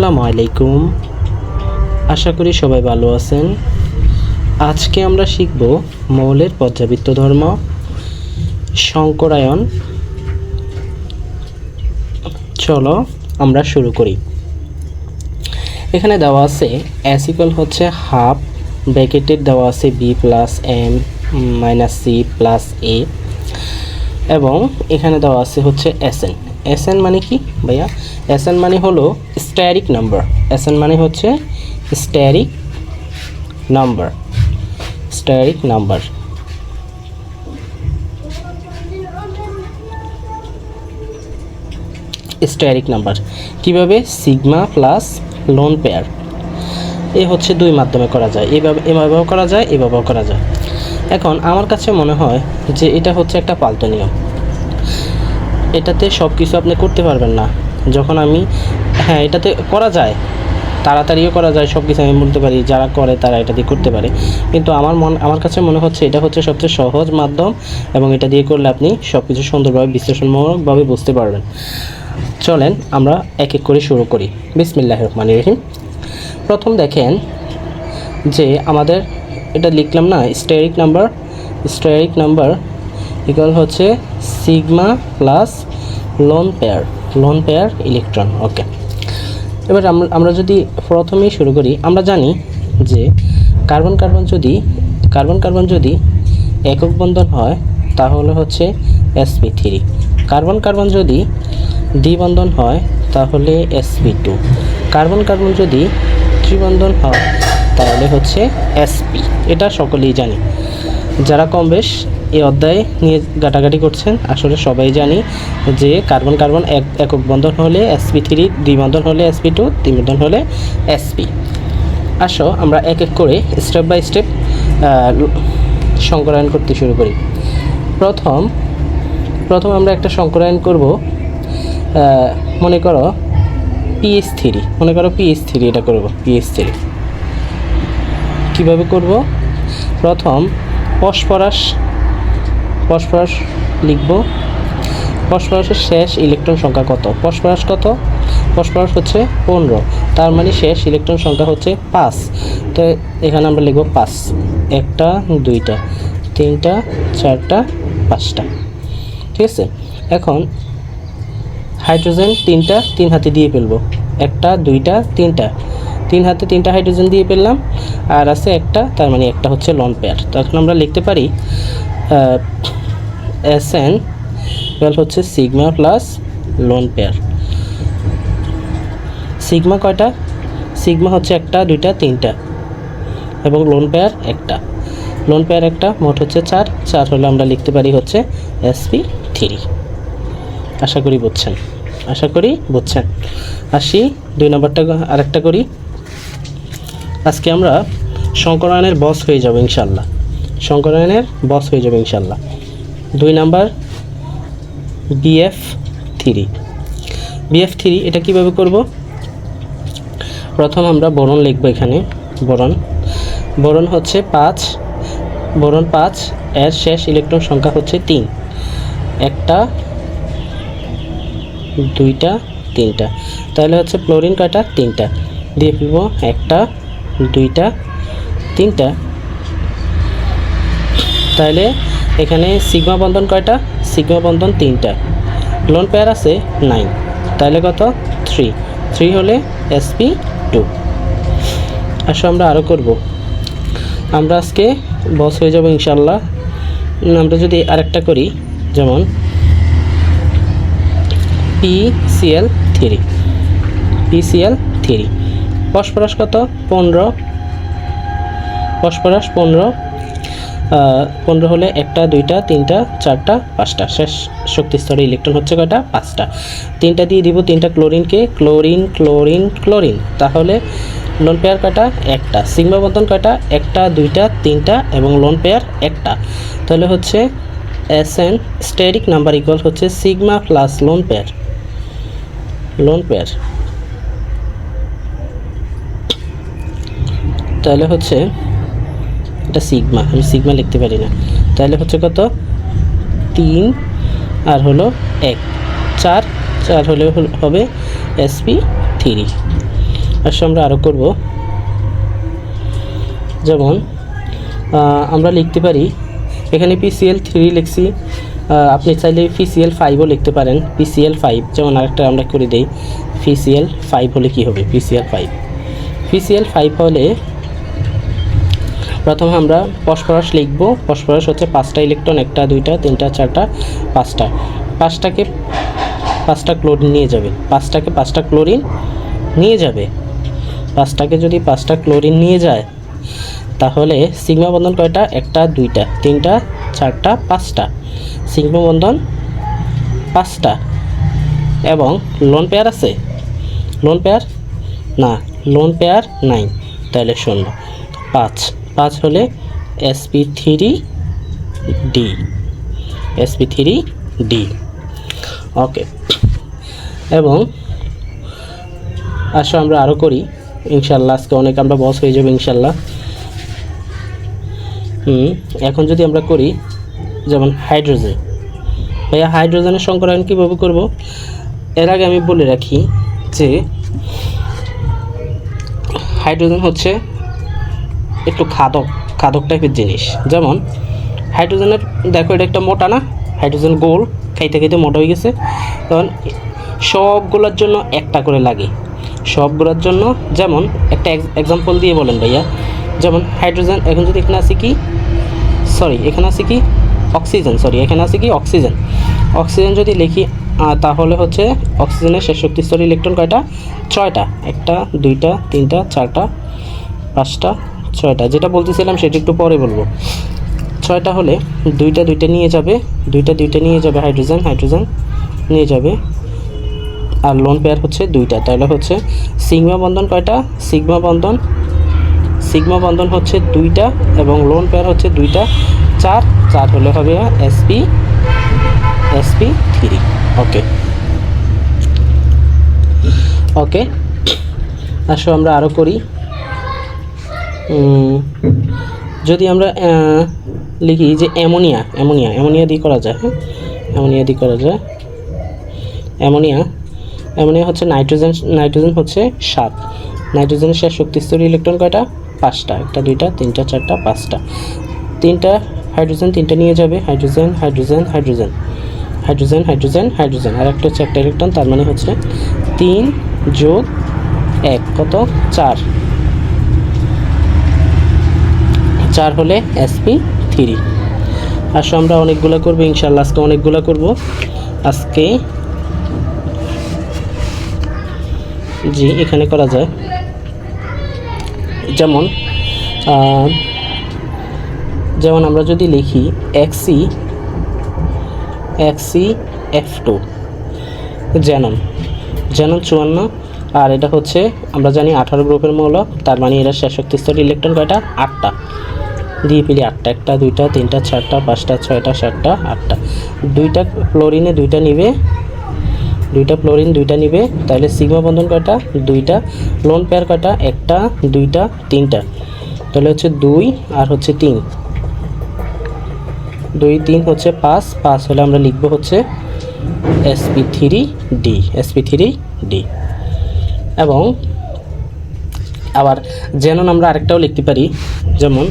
আসসালামু আলাইকুম। আশা করি সবাই ভালো আছেন। আজকে আমরা শিখব মৌলের পর্যাবৃত্ত ধর্ম, শঙ্করায়ন। চলো আমরা শুরু করি। এখানে দেওয়া আছে অ্যাসিকল হচ্ছে হাফ ব্র্যাকেটের দেওয়া আছে B plus M minus C plus A এবং এখানে দেওয়া আছে হচ্ছে এসএন এসএন মানে কি ভাইয়া? এসএন মানে হলো স্ট্যারিক নাম্বার এসএন মানে হচ্ছে steric number steric number steric number কীভাবে? সিগমা প্লাস লোন পেয়ার এ হচ্ছে দুই মাধ্যমে করা যায়। এভাবে, এভাবেও করা যায়, এভাবেও করা যায়। এখন আমার কাছে মনে হয় যে এটা হচ্ছে একটা পাল্টো নিয়ম। এটাতে সব কিছু আপনি করতে পারবেন না। যখন আমি হ্যাঁ এটাতে করা যায়। তাড়াতাড়িও করা যায় সব কিছু আমি বলতে পারি, যারা করে তারা এটা দিয়ে করতে পারে। কিন্তু আমার মন, আমার কাছে মনে হচ্ছে এটা হচ্ছে সবচেয়ে সহজ মাধ্যম এবং এটা দিয়ে করলে আপনি সব কিছু সুন্দরভাবে, বিশ্লেষণমূলকভাবে বুঝতে পারবেন। চলেন আমরা এক এক করে শুরু করি। বিসমিল্লাহ রহমান রহিম। প্রথম দেখেন যে আমাদের, এটা লিখলাম না steric number steric number equal হচ্ছে sigma plus lone pair lone pair electron okay এবার আমরা যদি প্রথমেই শুরু করি, আমরা জানি যে কার্বন কার্বন যদি কার্বন কার্বন যদি একক বন্ধন হয়, তাহলে হচ্ছে এসপি থ্রি কার্বন কার্বন যদি দ্বিবন্ধন হয়, তাহলে এসপি টু কার্বন কার্বন যদি ত্রিবন্ধন হয়, তাহলে হচ্ছে এসপি এটা সকলেই জানি। যারা কম বেশ এই অধ্যায়ে নিয়ে গাটাগাটি করছেন। আসলে সবাই জানি যে কার্বন কার্বন এক একক বন্ধন হলে এসপি থ্রি দ্বিবন্ধন হলে এসপি টু দ্বিবন্ধন হলে এসপি আসো, আমরা এক এক করে স্টেপ বাই স্টেপ সংকরায়ন করতে শুরু করি। প্রথম প্রথম আমরা একটা সংকরায়ন করব মনে করো পিএস থ্রি মনে করো পিএস থ্রি এটা করব পিএস থ্রি কীভাবে করব? প্রথম ফসফরাস ফসফরাস লিখব। ফসফরাসের শেষ ইলেকট্রন সংখ্যা কত? ফসফরাস কত? ফসফরাস হচ্ছে পনেরো। তার মানে শেষ ইলেকট্রন সংখ্যা হচ্ছে পাঁচ। তো এখানে আমরা লিখব পাঁচ। একটা, দুইটা, তিনটা, চারটা, পাঁচটা। ঠিক আছে? এখন হাইড্রোজেন তিনটা, তিন হাতে দিয়ে ফেলব। একটা, দুইটা, তিনটা। তিন হাতে তিনটা হাইড্রোজেন দিয়ে ফেললাম। আর আছে একটা, তার মানে একটা হচ্ছে লন পেয়ার তখন আমরা লিখতে পারি এন টুয়েলভ হচ্ছে sigma plus lone pair sigma কয়টা? সিগমা হচ্ছে একটা, দুইটা, তিনটা এবং লোন পেয়ার একটা। লোন পেয়ার একটা, মোট হচ্ছে চার। চার হলে আমরা লিখতে পারি হচ্ছে এসপি থ্রি আশা করি বুঝছেন। আশা করি বুঝছেন। আসি, দুই নম্বরটা আরেকটা করি। আজকে আমরা শঙ্করায়নের বস হয়ে যাব ইনশাল্লাহ। শঙ্করায়নের বস হয়ে যাবে ইনশাল্লাহ। দুই number BF three BF three এটা কীভাবে করব? প্রথম আমরা বরণ লিখব এখানে বরণ বরণ হচ্ছে পাঁচ বরণ পাঁচ, এর শেষ ইলেকট্রন সংখ্যা হচ্ছে তিন। একটা, দুইটা, তিনটা। তাহলে হচ্ছে ক্লোরিন কয়টা তিনটা। দিয়ে ফেলব একটা, দুইটা, তিনটা। তাহলে এখানে সিগমা বন্ধন কয়টা? সিগমা বন্ধন তিনটা। লোন পেয়ার আছে নাইন তাহলে কত? থ্রি থ্রি হলে এসপি টু আসো আমরা আরও করব। আমরা আজকে বস হয়ে যাব ইনশাল্লাহ আমরা যদি আরেকটা করি, যেমন PCL three PCL three phosphorus কত? পনেরো। ফসফরাস পনেরো। পনেরো হলে একটা, দুইটা, তিনটা, চারটা, পাঁচটা, শেষ। শক্তি স্তরে ইলেকট্রন হচ্ছে কয়টা? পাঁচটা। তিনটা দিয়ে দিব তিনটা ক্লোরিনকে ক্লোরিন ক্লোরিন ক্লোরিন তাহলে লোন পেয়ার কয়টা? একটা। সিগমা বন্ধন কয়টা? একটা, দুইটা, তিনটা এবং লোন পেয়ার একটা। তাহলে হচ্ছে S N steric number equal হচ্ছে sigma plus lone pair lone pair তাহলে হচ্ছে এটা সিগমা আমি সিগমা লিখতে পারি না। তাহলে হচ্ছে কত? তিন, আর হলো এক। চার চার হলে হবে এসপি থ্রি আর আসলে আমরা আরও করব। যেমন আমরা লিখতে পারি, এখানে পিসিএল থ্রি লিখছি আপনি চাইলে পিসিএল ফাইভও লিখতে পারেন পিসিএল ফাইভ যেমন আরেকটা আমরা করে দিই পিসিএল ফাইভ হলে কি হবে? পিসিএল ফাইভ পিসিএল ফাইভ হলে প্রথমে আমরা ফসফরাস লিখব। ফসফরাস হচ্ছে পাঁচটা ইলেকট্রন একটা, দুইটা, তিনটা, চারটা, পাঁচটা। পাঁচটাকে পাঁচটা ক্লোরিন নিয়ে যাবে। পাঁচটাকে পাঁচটা ক্লোরিন নিয়ে যাবে। পাঁচটাকে যদি পাঁচটা ক্লোরিন নিয়ে যায়, তাহলে সিগমা বন্ধন কয়টা? একটা, দুইটা, তিনটা, চারটা, পাঁচটা। সিগমা বন্ধন পাঁচটা। এবং লোন পেয়ার আছে? লোন পেয়ার না লোন পেয়ার নাই তাহলে শূন্য। পাঁচ। পাঁচ হলে SP three D SP three D okay এবং আসো আমরা আরও করি। ইনশাল্লাহ আজকে অনেক আমরা বস হয়ে যাব ইনশাল্লাহ হুম, এখন যদি আমরা করি যেমন হাইড্রোজেন ভাইয়া হাইড্রোজেনের সংকরায়ন কীভাবে করব? এর আগে আমি বলে রাখি যে হাইড্রোজেন হচ্ছে একটু খাদক খাদক টাইপের জিনিস। যেমন হাইড্রোজেনের দেখো এটা একটা মোটা না? হাইড্রোজেন গোল, খাইতে খাইতে মোটা হয়ে গেছে। তখন সবগুলোর জন্য একটা করে লাগে। সবগুলোর জন্য যেমন একটা এক্সাম্পল দিয়ে বলেন ভাইয়া। যেমন হাইড্রোজেন এখন যদি এখানে আছে কি? সরি এখানে আছে কি? অক্সিজেন সরি এখানে আছে কি? অক্সিজেন অক্সিজেন যদি লিখি তাহলে হচ্ছে অক্সিজেনের শেষ শক্তি স্তর ইলেকট্রন কয়টা? ছয়টা। একটা, দুইটা, তিনটা, চারটা, পাঁচটা ছয়টা, যেটা বলতেছিলাম সেটা একটু পরে বলব। ছয়টা হলে দুইটা দুইটা নিয়ে যাবে, দুইটা দুইটা নিয়ে যাবে হাইড্রোজেন হাইড্রোজেন নিয়ে যাবে। আর লোন পেয়ার হচ্ছে দুইটা, তাহলে হচ্ছে সিগমা বন্ধন কয়টা? সিগমা বন্ধন সিগমা বন্ধন হচ্ছে দুইটা এবং লোন পেয়ার হচ্ছে দুইটা। চার চার হলে হবে SP SP three okay okay আসো আমরা আরও করি। যদি আমরা লিখি যে অ্যামোনিয়া অ্যামোনিয়া অ্যামোনিয়া দিয়ে করা যায় হ্যাঁ? অ্যামোনিয়া দিয়ে করা যায়। অ্যামোনিয়া অ্যামোনিয়া হচ্ছে নাইট্রোজেন নাইট্রোজেন হচ্ছে সাত। নাইট্রোজেনের শেষ শক্তিস্তরী ইলেকট্রন কয়টা? পাঁচটা। একটা, দুইটা, তিনটা, চারটা, পাঁচটা। তিনটা হাইড্রোজেন তিনটা নিয়ে যাবে। Hydrogen hydrogen hydrogen. Hydrogen hydrogen hydrogen. আর একটা হচ্ছে একটা ইলেকট্রন, তার মানে হচ্ছে তিন যোগ এক, কত? চার। চার হলে এসপি থ্রি আসো, আমরা অনেকগুলো করব, ইনশাল্লাহ আজকে অনেকগুলো করব। আজকে জি, এখানে করা যায়। যেমন যেমন আমরা যদি লিখি X E X E F two xenon xenon চুয়ান্ন, আর এটা হচ্ছে, আমরা জানি আঠারো গ্রুপের মৌল তার মানে এরা শেষ শক্তি স্তর ইলেকট্রন কয়টা? আটটা। দিয়ে পেলি আটটা। একটা, দুইটা, তিনটা, চারটা, পাঁচটা, ছয়টা, সাতটা, আটটা। দুইটা ক্লোরিনে দুইটা নিবে। দুইটা ক্লোরিন দুইটা নিবে। তাহলে সিগমা বন্ধন কয়টা? দুইটা। লোন পেয়ার কয়টা? একটা, দুইটা, তিনটা। তাহলে হচ্ছে দুই আর হচ্ছে তিন। দুই, তিন হচ্ছে পাঁচ। পাঁচ হলে আমরা লিখব হচ্ছে SP three D SP three D এবং আবার যেন আমরা আরেকটাও লিখতে পারি, যেমন